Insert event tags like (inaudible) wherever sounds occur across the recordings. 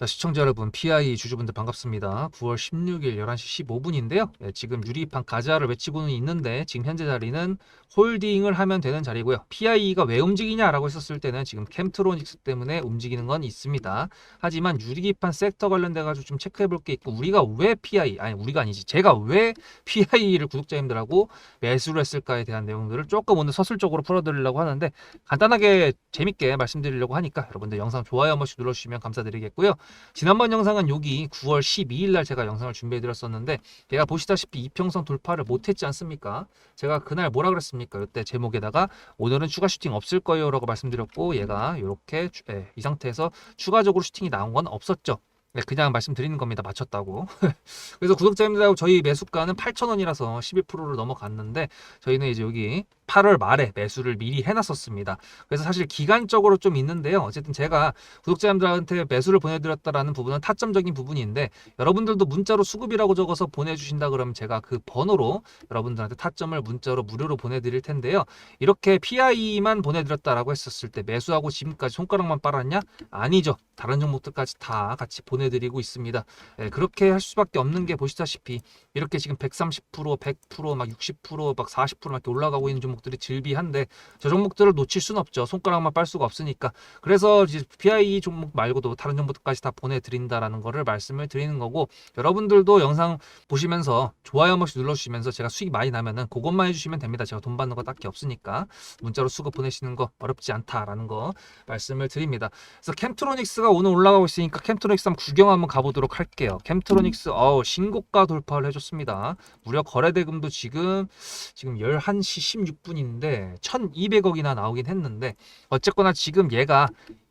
자, 시청자 여러분, PI 주주분들 반갑습니다. 9월 16일 11시 15분인데요. 예, 지금 유리판 가자를 외치고는 있는데 지금 현재 자리는 홀딩을 하면 되는 자리고요. PI가 왜 움직이냐라고 했었을 때는 지금 캠트로닉스 때문에 움직이는 건 있습니다. 하지만 유리기판 섹터 관련돼 가지고 좀 체크해 볼 게 있고 우리가 왜 PI 아니 우리가 아니지 제가 왜 PI를 구독자님들하고 매수를 했을까에 대한 내용들을 조금 오늘 서술적으로 풀어드리려고 하는데 간단하게 재밌게 말씀드리려고 하니까 여러분들 영상 좋아요 한 번씩 눌러주시면 감사드리겠고요. 지난번 영상은 여기 9월 12일 날 제가 영상을 준비해 드렸었는데 제가 보시다시피 이평선 돌파를 못했지 않습니까? 제가 그날 뭐라 그랬습니까? 이때 제목에다가 오늘은 추가 슈팅 없을 거예요라고 말씀드렸고 얘가 이렇게 이 상태에서 추가적으로 슈팅이 나온 건 없었죠. 네, 그냥 말씀드리는 겁니다. 맞췄다고. (laughs) 그래서 구독자님들하고 저희 매수가는 8,000원이라서 11%를 넘어갔는데 저희는 이제 여기 8월 말에 매수를 미리 해놨었습니다. 그래서 사실 기간적으로 좀 있는데요. 어쨌든 제가 구독자님들한테 매수를 보내드렸다라는 부분은 타점적인 부분인데 여러분들도 문자로 수급이라고 적어서 보내주신다 그러면 제가 그 번호로 여러분들한테 타점을 문자로 무료로 보내드릴 텐데요. 이렇게 PI만 보내드렸다라고 했었을 때 매수하고 지금까지 손가락만 빨았냐? 아니죠. 다른 종목들까지 다 같이 보내드리고 있습니다. 예, 그렇게 할 수밖에 없는 게 보시다시피 이렇게 지금 130%, 100%, 막 60%, 막 40% 이렇게 올라가고 있는 종목 들이 질비한데 저 종목들을 놓칠 수는 없죠. 손가락만 빨 수가 없으니까. 그래서 이제 PI 종목 말고도 다른 종목들까지 다 보내드린다라는 거를 말씀을 드리는 거고 여러분들도 영상 보시면서 좋아요 한 번씩 눌러주시면서 제가 수익 많이 나면은 그것만 해주시면 됩니다. 제가 돈 받는 거 딱히 없으니까 문자로 수급 보내시는 거 어렵지 않다라는 거 말씀을 드립니다. 그래서 캠트로닉스가 오늘 올라가고 있으니까 캠트로닉스 한번 구경 한번 가보도록 할게요. 캠트로닉스 어우 신고가 돌파를 해줬습니다. 무려 거래대금도 지금 지금 11시 16분 인데 1200억이나 나오긴 했는데 어쨌거나 지금 얘가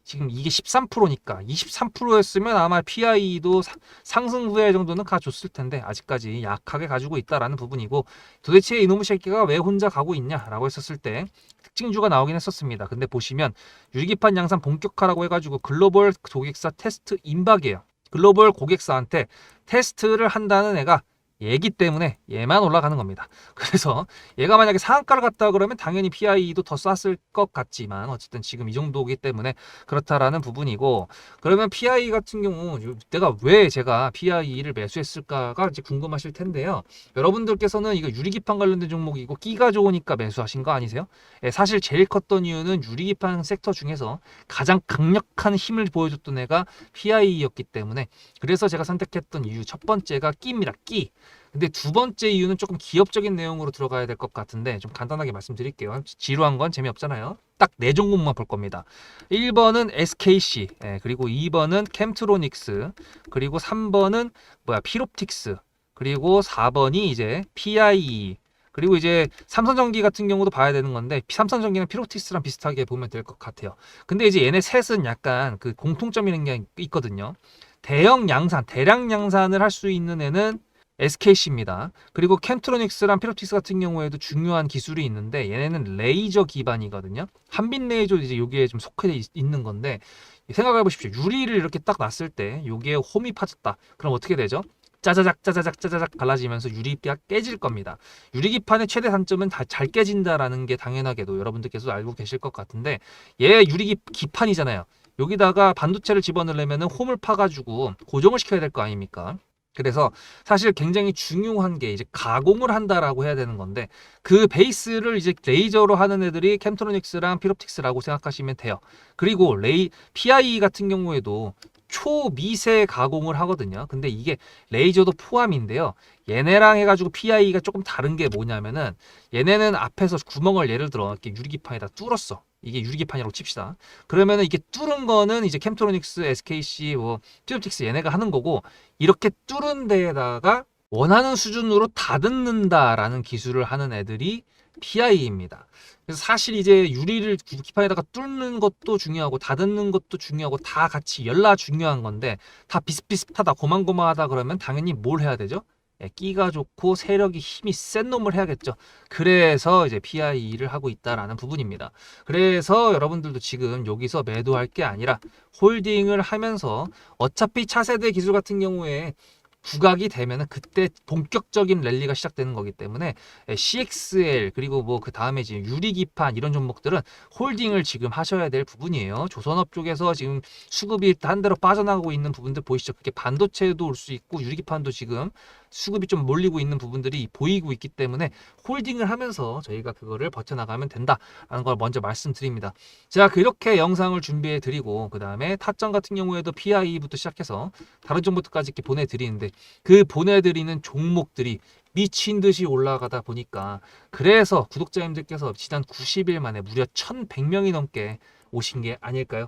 지금 이게 13%니까 23%였으면 아마 PI도 상승 후에 정도는 가줬을 텐데 아직까지 약하게 가지고 있다라는 부분이고 도대체 이놈의 새끼가 왜 혼자 가고 있냐라고 했었을 때 특징주가 나오긴 했었습니다. 근데 보시면 유기판 양산 본격화라고 해가지고 글로벌 고객사 테스트 임박이에요. 글로벌 고객사한테 테스트를 한다는 애가 얘기 때문에 얘만 올라가는 겁니다. (laughs) 그래서 얘가 만약에 상한가를 갔다 그러면 당연히 PI도 더 쌌을 것 같지만 어쨌든 지금 이 정도기 때문에 그렇다라는 부분이고 그러면 PI 같은 경우 내가 왜 제가 PI를 매수했을까가 이제 궁금하실 텐데요. 여러분들께서는 이거 유리기판 관련된 종목이고 끼가 좋으니까 매수하신 거 아니세요? 예, 사실 제일 컸던 이유는 유리기판 섹터 중에서 가장 강력한 힘을 보여줬던 애가 PI였기 때문에 그래서 제가 선택했던 이유 첫 번째가 끼입니다. 끼. 근데 두 번째 이유는 조금 기업적인 내용으로 들어가야 될 것 같은데 좀 간단하게 말씀드릴게요. 지루한 건 재미없잖아요. 딱 네 종목만 볼 겁니다. 1번은 SKC, 예, 그리고 2번은 캠트로닉스, 그리고 3번은 뭐야 피롭틱스, 그리고 4번이 이제 PIE, 그리고 이제 삼성전기 같은 경우도 봐야 되는 건데 삼성전기는 피로틱스랑 비슷하게 보면 될 것 같아요. 근데 이제 얘네 셋은 약간 그 공통점 있는 게 있거든요. 대형 양산, 대량 양산을 할 수 있는 애는 SKC입니다. 그리고 캠트로닉스랑 피로틱스 같은 경우에도 중요한 기술이 있는데 얘네는 레이저 기반이거든요. 한빛 레이저 이제 여기에 좀 속해 있는 건데 생각해 보십시오. 유리를 이렇게 딱 놨을 때 여기에 홈이 파졌다. 그럼 어떻게 되죠? 짜자작 짜자작 짜자작 갈라지면서 유리가 깨질 겁니다. 유리기판의 최대 단점은 다 잘 깨진다라는 게 당연하게도 여러분들께서 알고 계실 것 같은데 얘 유리기판이잖아요. 여기다가 반도체를 집어넣으려면 홈을 파가지고 고정을 시켜야 될 거 아닙니까? 그래서 사실 굉장히 중요한 게 이제 가공을 한다라고 해야 되는 건데 그 베이스를 이제 레이저로 하는 애들이 캠트로닉스랑 피롭틱스라고 생각하시면 돼요. 그리고 레이 PI 같은 경우에도 초미세 가공을 하거든요. 근데 이게 레이저도 포함인데요. 얘네랑 해가지고 PI가 조금 다른 게 뭐냐면은 얘네는 앞에서 구멍을 예를 들어 이렇게 유리기판에다 뚫었어. 이게 유리기판이라고 칩시다. 그러면은 이게 뚫은 거는 이제 캠트로닉스, SKC, 뭐 튜브틱스 얘네가 하는 거고 이렇게 뚫은 데에다가 원하는 수준으로 다듬는다라는 기술을 하는 애들이 PI입니다. 그래서 사실 이제 유리를 기판에다가 뚫는 것도 중요하고 다듬는 것도 중요하고 다 같이 열라 중요한 건데 다 비슷비슷하다 고만고만하다 그러면 당연히 뭘 해야 되죠? 예, 끼가 좋고 세력이 힘이 센 놈을 해야겠죠. 그래서 이제 PI를 하고 있다라는 부분입니다. 그래서 여러분들도 지금 여기서 매도할 게 아니라 홀딩을 하면서 어차피 차세대 기술 같은 경우에 부각이 되면은 그때 본격적인 랠리가 시작되는 거기 때문에 예, CXL 그리고 뭐 그 다음에 지금 유리기판 이런 종목들은 홀딩을 지금 하셔야 될 부분이에요. 조선업 쪽에서 지금 수급이 한 대로 빠져나가고 있는 부분들 보이시죠? 그게 반도체도 올 수 있고 유리기판도 지금 수급이 좀 몰리고 있는 부분들이 보이고 있기 때문에 홀딩을 하면서 저희가 그거를 버텨나가면 된다라는 걸 먼저 말씀드립니다. 자, 그렇게 영상을 준비해 드리고 그 다음에 타점 같은 경우에도 PI부터 시작해서 다른 종목들까지 이렇게 보내드리는데 그 보내드리는 종목들이 미친 듯이 올라가다 보니까 그래서 구독자님들께서 지난 90일 만에 무려 1,100명이 넘게 오신 게 아닐까요?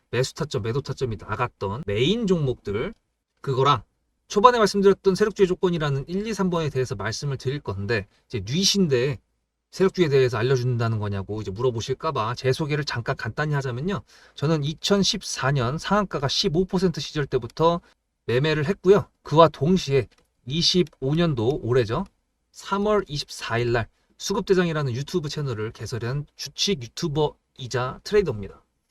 매수 타점, 매도 타점이 나갔던 메인 종목들 그거랑 초반에 말씀드렸던 세력주의 조건이라는 1, 2, 3번에 대해서 말씀을 드릴 건데 이제 뉘신데 세력주에 대해서 알려준다는 거냐고 이제 물어보실까봐 제 소개를 잠깐 간단히 하자면요. 저는 2014년 상한가가 15% 시절 때부터 매매를 했고요. 그와 동시에 25년도 올해죠. 3월 24일 날 수급대장이라는 유튜브 채널을 개설한 주식 유튜버이자 트레이더입니다.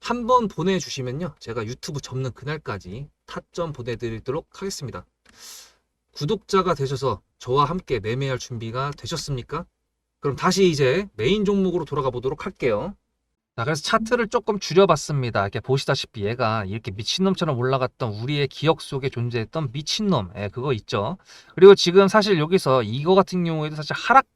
한 번 보내주시면요 제가 유튜브 접는 그날까지 타점 보내드리도록 하겠습니다. 구독자가 되셔서 저와 함께 매매할 준비가 되셨습니까? 그럼 다시 이제 메인 종목으로 돌아가 보도록 할게요. 자, 그래서 차트를 조금 줄여봤습니다. 이렇게 보시다시피 얘가 이렇게 미친놈처럼 올라갔던 우리의 기억 속에 존재했던 미친놈, 예, 그거 있죠. 그리고 지금 사실 여기서 이거 같은 경우에도 사실 하락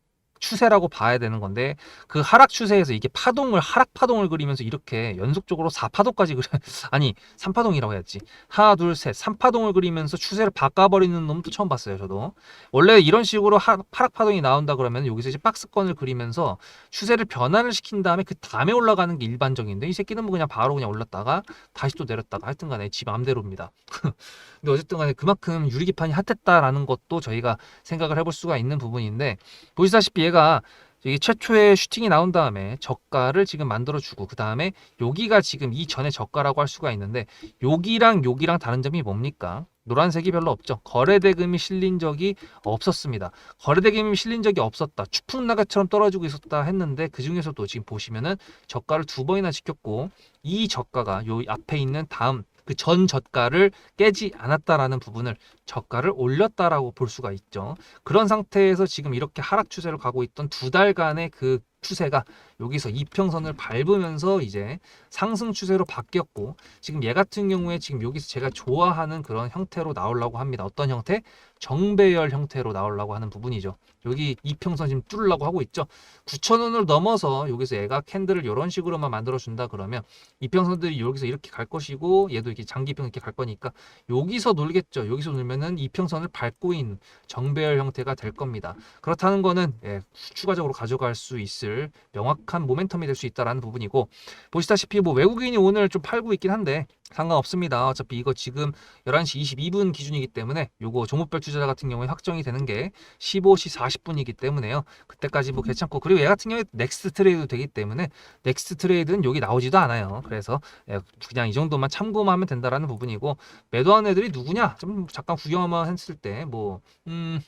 추세라고 봐야 되는 건데 그 하락 추세에서 이게 파동을 하락 파동을 그리면서 이렇게 연속적으로 4파동까지 그려 (laughs) 아니 3파동이라고 해야지. 하나 둘 셋 3파동을 그리면서 추세를 바꿔버리는 놈도 처음 봤어요 저도. 원래 이런 식으로 하, 하락 파동이 나온다 그러면 여기서 이제 박스권을 그리면서 추세를 변화를 시킨 다음에 그 다음에 올라가는 게 일반적인데 이 새끼는 뭐 그냥 바로 그냥 올랐다가 다시 또 내렸다가 하여튼 간에 지 맘대로입니다. (laughs) 근데 어쨌든 간에 그만큼 유리기판이 핫했다라는 것도 저희가 생각을 해볼 수가 있는 부분인데 보시다시피 얘가 여기 최초의 슈팅이 나온 다음에 저가를 지금 만들어주고 그 다음에 여기가 지금 이전에 저가라고 할 수가 있는데 여기랑 여기랑 다른 점이 뭡니까? 노란색이 별로 없죠. 거래대금이 실린 적이 없었습니다. 거래대금이 실린 적이 없었다. 추풍나가처럼 떨어지고 있었다 했는데 그 중에서도 지금 보시면은 저가를 두 번이나 지켰고 이 저가가 요 앞에 있는 다음 그 전 저가를 깨지 않았다라는 부분을 저가를 올렸다라고 볼 수가 있죠. 그런 상태에서 지금 이렇게 하락 추세를 가고 있던 두 달간의 그 추세가 여기서 이평선을 밟으면서 이제 상승 추세로 바뀌었고 지금 얘 같은 경우에 지금 여기서 제가 좋아하는 그런 형태로 나오려고 합니다. 어떤 형태? 정배열 형태로 나오려고 하는 부분이죠. 여기 이평선 지금 뚫으려고 하고 있죠. 9,000원을 넘어서 여기서 얘가 캔들을 이런 식으로만 만들어 준다 그러면 이평선들이 여기서 이렇게 갈 것이고 얘도 이렇게 장기평 이렇게 갈 거니까 여기서 놀겠죠. 여기서 놀면은 이평선을 밟고 있는 정배열 형태가 될 겁니다. 그렇다는 거는 예, 추가적으로 가져갈 수 있을 명확한 모멘텀이 될 수 있다라는 부분이고 보시다시피 뭐 외국인이 오늘 좀 팔고 있긴 한데 상관없습니다. 어차피 이거 지금 11시 22분 기준이기 때문에 요거 종목별 투자자 같은 경우에 확정이 되는 게 15시 40분이기 때문에요. 그때까지 뭐 괜찮고 그리고 얘 같은 경우에 넥스트 트레이드 되기 때문에 넥스트 트레이드는 여기 나오지도 않아요. 그래서 예, 그냥 이 정도만 참고만 하면 된다라는 부분이고 매도한 애들이 누구냐? 좀 잠깐 구경만 했을 때 뭐 음,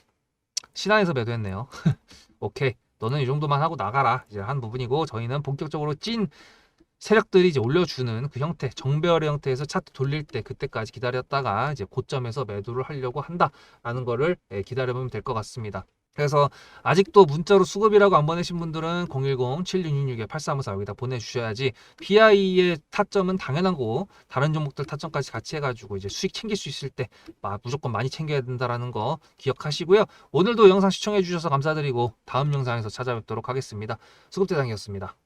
신한에서 매도했네요. (laughs) 오케이. 너는 이 정도만 하고 나가라. 이제 한 부분이고 저희는 본격적으로 찐 세력들이 이제 올려주는 그 형태, 정배열의 형태에서 차트 돌릴 때 그때까지 기다렸다가 이제 고점에서 매도를 하려고 한다라는 거를 예, 기다려보면 될 것 같습니다. 그래서 아직도 문자로 수급이라고 안 보내신 분들은 010-7666-8354 여기다 보내주셔야지 PI의 타점은 당연한 거고 다른 종목들 타점까지 같이 해가지고 이제 수익 챙길 수 있을 때 마- 무조건 많이 챙겨야 된다라는 거 기억하시고요. 오늘도 영상 시청해 주셔서 감사드리고 다음 영상에서 찾아뵙도록 하겠습니다. 수급대장이었습니다.